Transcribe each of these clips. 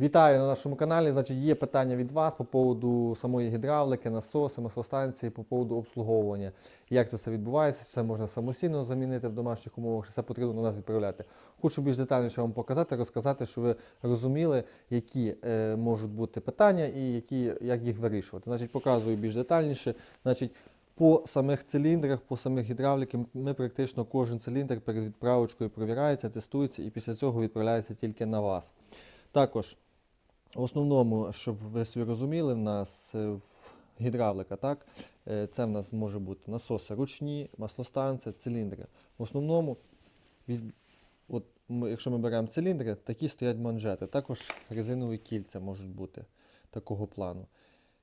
Вітаю на нашому каналі. Значить, є питання від вас по поводу самої гідравлики, насоси, маслостанції, по поводу обслуговування. Як це все відбувається? Чи це можна самостійно замінити в домашніх умовах, чи це потрібно до нас відправляти? Хочу більш детальніше вам показати, розказати, щоб ви розуміли, які е, можуть бути питання і які, як їх вирішувати. Значить, показую більш детальніше. Значить, по самих циліндрах, по самих гідравліки, ми практично кожен циліндр перед відправочкою провіряється, тестується і після цього відправляється тільки на вас. Також в основному, щоб ви собі розуміли, в нас е, в гідравлика, так, е, це в нас може бути насоси ручні, маслостанція, циліндри. В основному, от якщо ми беремо циліндри, такі стоять манжети. Також резинові кільця можуть бути такого плану.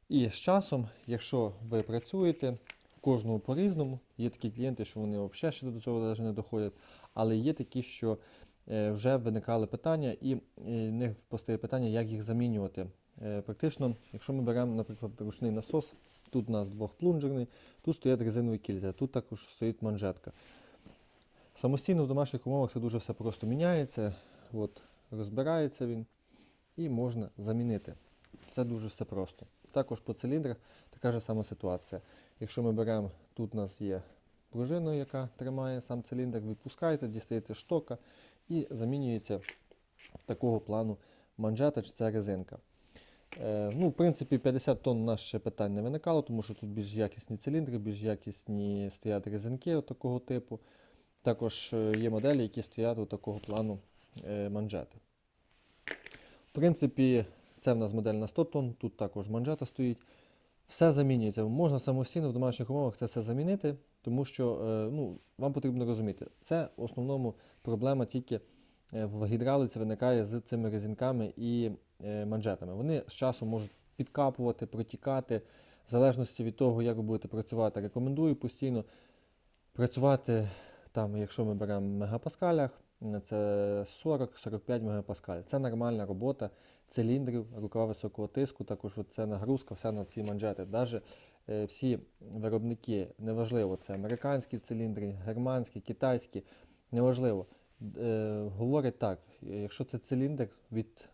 І з часом, якщо ви працюєте, кожному по-різному, є такі клієнти, що вони взагалі ще до цього навіть не доходять, але є такі, що вже виникали питання, і е, в них постає питання, як їх замінювати. Е, Практично, якщо ми беремо, наприклад, ручний насос, тут у нас двохплунжерний, тут стоять резинові кільця, тут також стоїть манжетка. Самостійно в домашніх умовах це дуже все просто міняється, от, розбирається він і можна замінити. Це дуже все просто. Також по циліндрах така ж сама ситуація. Якщо ми беремо, тут у нас є пружина, яка тримає сам циліндр, відпускаєте, дістаєте штока і замінюється такого плану манжета чи це резинка. Е, ну, в принципі, 50 тонн у нас ще питань не виникало, тому що тут більш якісні циліндри, більш якісні стоять резинки такого типу. Також е, є моделі, які стоять от такого плану е, манжети. В принципі, це в нас модель на 100 тонн, тут також манжета стоїть. Все замінюється. Можна самостійно в домашніх умовах це все замінити, тому що е, ну, вам потрібно розуміти, це в основному проблема тільки е, в гідравлиці виникає з цими резинками і е, манжетами. Вони з часом можуть підкапувати, протікати, в залежності від того, як ви будете працювати. Рекомендую постійно працювати там, якщо ми беремо в мегапаскалях, це 40-45 мегапаскаль. Це нормальна робота циліндрів, рукава високого тиску, також це нагрузка, все на ці манжети. Навіть е, всі виробники, неважливо, це американські циліндри, германські, китайські, неважливо. Е, говорять так, якщо це циліндр від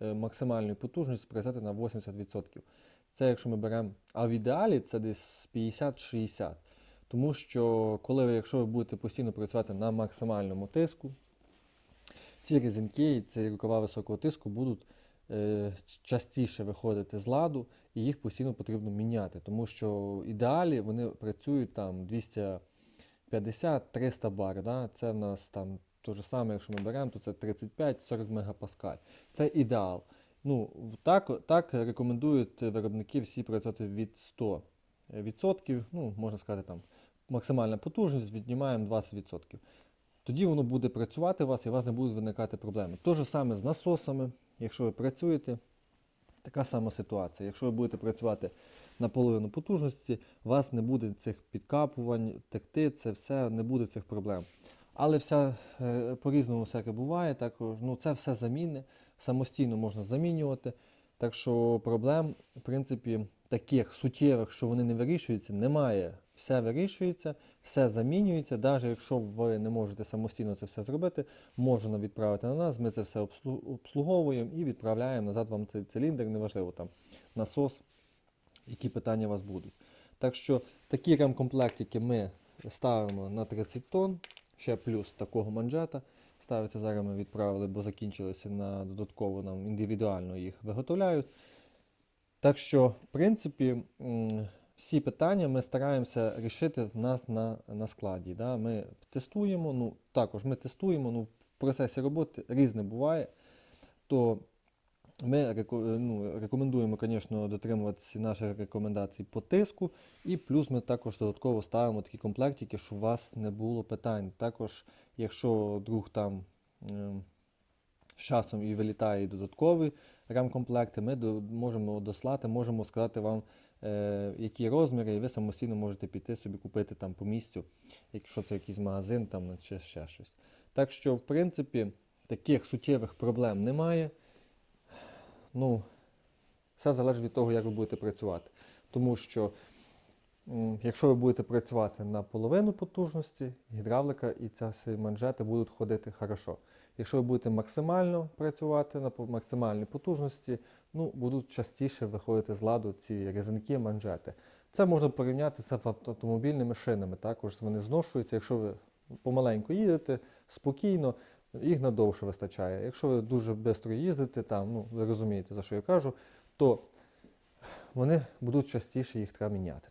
е, максимальної потужності працювати на 80%. Це якщо ми беремо, а в ідеалі це десь 50-60. Тому що коли якщо ви будете постійно працювати на максимальному тиску, ці резинки і ці рукава високого тиску будуть е, частіше виходити з ладу, і їх постійно потрібно міняти. Тому що в ідеалі вони працюють там 250-300 бар. Да? Це в нас там те ж саме, якщо ми беремо, то це 35-40 мегапаскаль. Це ідеал. Ну, так, так рекомендують виробники всі працювати від 100 відсотків, ну, можна сказати, там максимальна потужність, віднімаємо 20%. Тоді воно буде працювати у вас і у вас не будуть виникати проблеми. Те ж саме з насосами, якщо ви працюєте, така сама ситуація. Якщо ви будете працювати на половину потужності, у вас не буде цих підкапувань, текти, це все, не буде цих проблем. Але вся, е, по-різному всяке буває, також, ну, це все заміни, самостійно можна замінювати. Так що проблем, в принципі, таких суттєвих, що вони не вирішуються, немає. Все вирішується, все замінюється. Навіть якщо ви не можете самостійно це все зробити, можна відправити на нас. Ми це все обслуговуємо і відправляємо назад вам цей циліндр, неважливо там насос, які питання у вас будуть. Так що такі ремкомплектики ми ставимо на 30 тонн, ще плюс такого манжета. Ставиться зараз ми відправили, бо закінчилися на додатково нам індивідуально їх виготовляють. Так що, в принципі, всі питання ми стараємося рішити в нас на, на складі. Да? Ми тестуємо, ну також ми тестуємо, ну, в процесі роботи різне буває. То ми ну, рекомендуємо, звісно, дотримуватися наших рекомендацій по тиску. І плюс ми також додатково ставимо такі комплектики, щоб у вас не було питань. Також, якщо друг там ем, з часом і вилітає і додаткові ремкомплекти, ми можемо дослати, можемо сказати вам, е, які розміри, і ви самостійно можете піти собі купити там по місцю, якщо це якийсь магазин там, чи ще щось. Так що, в принципі, таких суттєвих проблем немає. Ну, все залежить від того, як ви будете працювати. Тому що, якщо ви будете працювати на половину потужності, гідравлика і ця манжети будуть ходити хорошо. Якщо ви будете максимально працювати на максимальній потужності, ну, будуть частіше виходити з ладу ці резинки, манжети. Це можна порівняти з автомобільними шинами. Також вони зношуються. Якщо ви помаленьку їдете, спокійно, їх надовше вистачає. Якщо ви дуже швидко їздите, там, ну, ви розумієте, за що я кажу, то вони будуть частіше їх треба міняти.